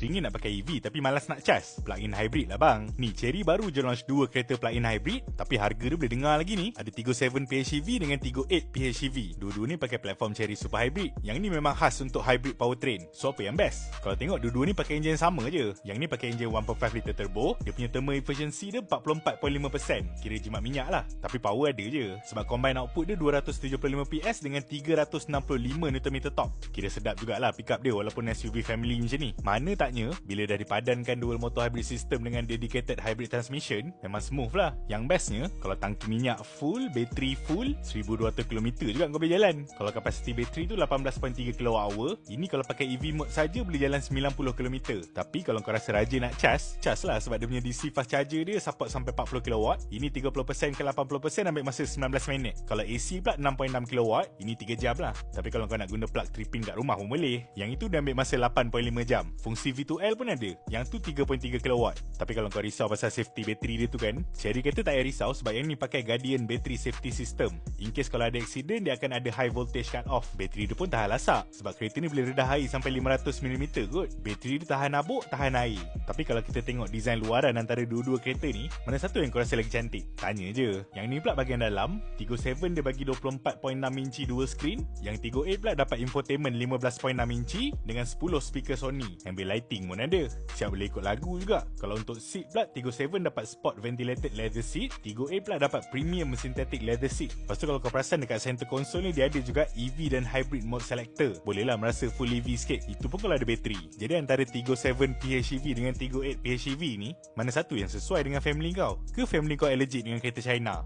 Teringin nak pakai EV tapi malas nak cas? Plug-in hybrid lah bang. Ni Cherry baru je launch dua kereta plug-in hybrid tapi harga dia boleh dengar lagi ni. Ada Tiggo 7 PHEV dengan Tiggo 8 PHEV. Dua-dua ni pakai platform Cherry Super Hybrid. Yang ni memang khas untuk hybrid powertrain. So apa yang best? Kalau tengok dua-dua ni pakai enjin sama je. Yang ni pakai enjin 1.5 liter turbo. Dia punya thermal efficiency dia 44.5%. Kira jimat minyak lah. Tapi power ada je. Sebab combine output dia 275 PS dengan 365 Nm top. Kira sedap jugalah pick up dia walaupun SUV family macam ni. Mana taknya bila dah dipadankan dual motor hybrid system dengan dedicated hybrid transmission, memang smooth lah. Yang bestnya, kalau tangki minyak full, bateri full, 1200 km juga kau boleh jalan. Kalau kapasiti bateri tu 18.3 kWh, ini kalau pakai EV mode saja boleh jalan 90 km. Tapi kalau kau rasa rajin nak cas, cas lah sebab dia punya DC fast charger dia support sampai 40 kW. Ini 30% ke 80% ambil masa 19 minit. Kalau AC pula 6.6 kW, ini 3 jam lah. Tapi kalau kau nak guna plug 3 pin kat rumah pun boleh. Yang itu dia ambil masa 8.5 jam. Fungsi V2L pun ada. Yang tu 3.3 kW. Tapi kalau kau risau pasal safety bateri dia tu kan, Cherry kata tak payah risau sebab yang ni pakai Guardian Battery Safety System. In case kalau ada accident, dia akan ada high voltage cut off. Bateri dia pun tahan lasak. Sebab kereta ni boleh redah air sampai 500mm kot. Bateri dia tahan nabuk, tahan air. Tapi kalau kita tengok design luaran antara dua-dua kereta ni, mana satu yang kau rasa lagi cantik? Tanya je. Yang ni pula bahagian dalam, Tiggo 7 dia bagi 24.6 inci dual screen. Yang Tiggo 8 pula dapat infotainment 15.6 inci dengan 10 speaker Sony. Ambil lighting pun ada. Siap boleh ikut lagu juga. Kalau untuk seat pula, Tiggo 7 dapat sport ventilated leather seat. Tiggo 8 pula dapat premium synthetic leather seat. Lepas tu kalau kau perasan dekat center console ni, dia ada juga EV dan hybrid mode selector. Bolehlah merasa full EV sikit. Itu pun kalau ada bateri. Jadi antara Tiggo 7 PHEV dengan Tiggo 8 PHEV ni, mana satu yang sesuai dengan family kau? Ke family kau allergic dengan kereta China?